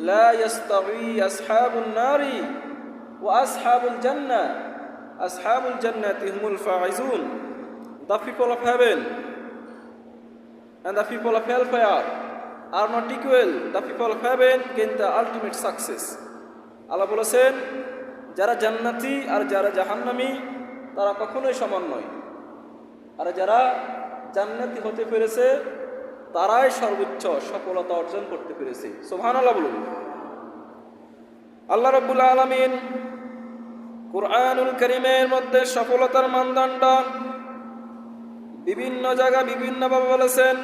لا يستوي أصحاب النار وأصحاب الجنة أصحاب الجنة هم الفائزون The people of heaven and the people of hellfire are not equal. The people of heaven gain the ultimate success. আল্লাহ বলেছেন যারা জান্নাতি আর যারা জাহান্নামি তারা কখনোই সমান নয় আর যারা জান্নাতি হতে পেরেছে তারাই সর্বোচ্চ সফলতা অর্জন করতে পেরেছে। সোহান আল্লাহ বলুন। আল্লাহ রব্বুল আলমিন কুরআনুল করিমের মধ্যে সফলতার মানদণ্ড বিভিন্ন জায়গা বিভিন্নভাবে বলেছেন।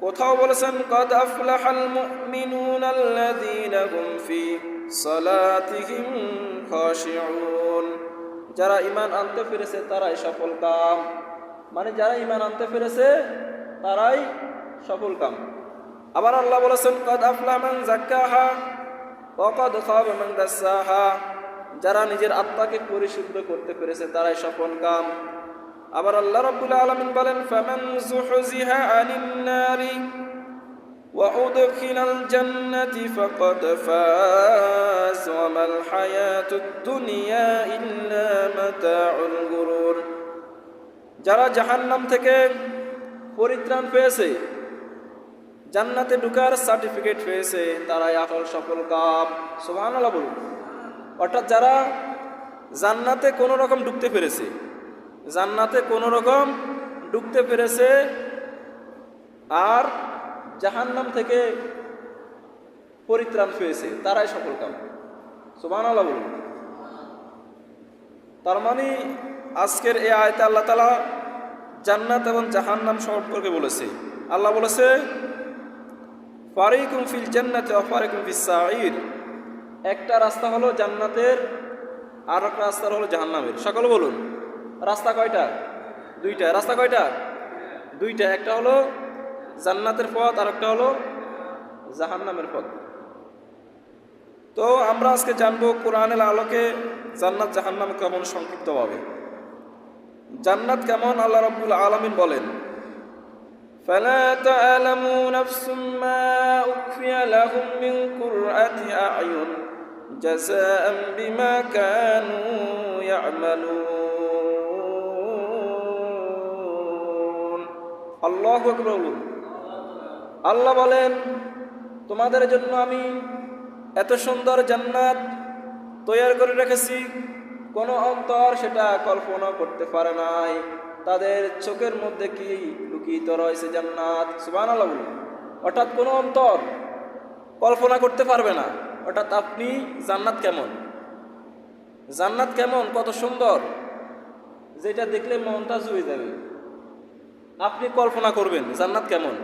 কোথাও বলেছেন, কদ আফলাহাল মুমিনুন আল্লাযীনা হুম ফি খাশিউন। যারা ঈমান আনতে পেরেছে, তারাই সফল কাম। মানে যারা ঈমান আনতে পেরেছে, তারাই সফল কাম। আবার আল্লাহ বলেছেন, কদ আফলা মান যাক্কাহা ওয়া কদ খাবা মান দাসাহা। যারা নিজের আত্মাকে পরিশুদ্ধ করতে পেরেছে, তারাই সফল কাম। আবার আল্লাহ রাব্বুল আলামিন বলেন, ফামান যুহজিহা আনিন নারি জান্নাতি ফাকাদ ফাজ ওয়া মাল হায়াতুদ দুনিয়া ইল্লা মাতাউল গুরুর। যারা জাহান্নাম থেকে পরিত্রাণ পেয়েছে জান্নাতে ঢুকার সার্টিফিকেট পেয়েছে, তারাই আসল সফল সুবহানাল্লাহ বলুন। অর্থাৎ যারা জান্নাতে কোনো রকম ঢুকতে পেরেছে, জান্নাতে কোনো রকম ঢুকতে পেরেছে, আর জাহান্নাম থেকে পরিত্রাণ পেয়েছে, তারাই সফল কাম। বলুন। তার মানে আজকের এই আয়তে আল্লাহ তালা জান্নাত এবং জাহান্নাম সম্পর্কে বলেছে। আল্লাহ বলেছে ফারিকুম ফিল জান্নাতে অফারিকুম ফিস সাঈর। একটা রাস্তা হলো জান্নাতের আর একটা রাস্তা হলো জাহান্নামের। সকল বলুন, রাস্তা কয়টা? দুইটা। রাস্তা কয়টা? দুইটা। একটা হলো জান্নাতের পথ আর একটা হলো জাহান্নামের পথ। তো আমরা আজকে জানব কোরআনের আলোকে জান্নাত জাহান্নাম কেমন সংক্ষিপ্তভাবে। জান্নাত কেমন? আল্লাহ রাব্বুল আলামিন বলেন فلا تعلم نفس ما أخفي لهم من قرة أعين جزاء بما كانوا يعملون আল্লাহ আকবার বলুন আল্লাহ বলেন তোমাদের জন্য আমি এত সুন্দর জান্নাত তৈরি করে রেখেছি কোনো অন্তর সেটা কল্পনা করতে পারে নাই তাদের চোখের মধ্যে কি লুকিত রয়েছে জান্নাত? সুবান আল্লাহ অর্থাৎ কোনো অন্তর কল্পনা করতে পারবে না। অর্থাৎ আপনি জান্নাত কেমন? জান্নাত কেমন? কত সুন্দর। যেটা দেখলে মনটা জুয়ে যাবে। আপনি কল্পনা করবেন জান্নাত কেমন?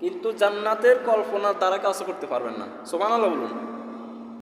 কিন্তু জান্নাতের কল্পনার দ্বারা কাজ করতে পারবেন না। সোমান আল্লাহ বলুন।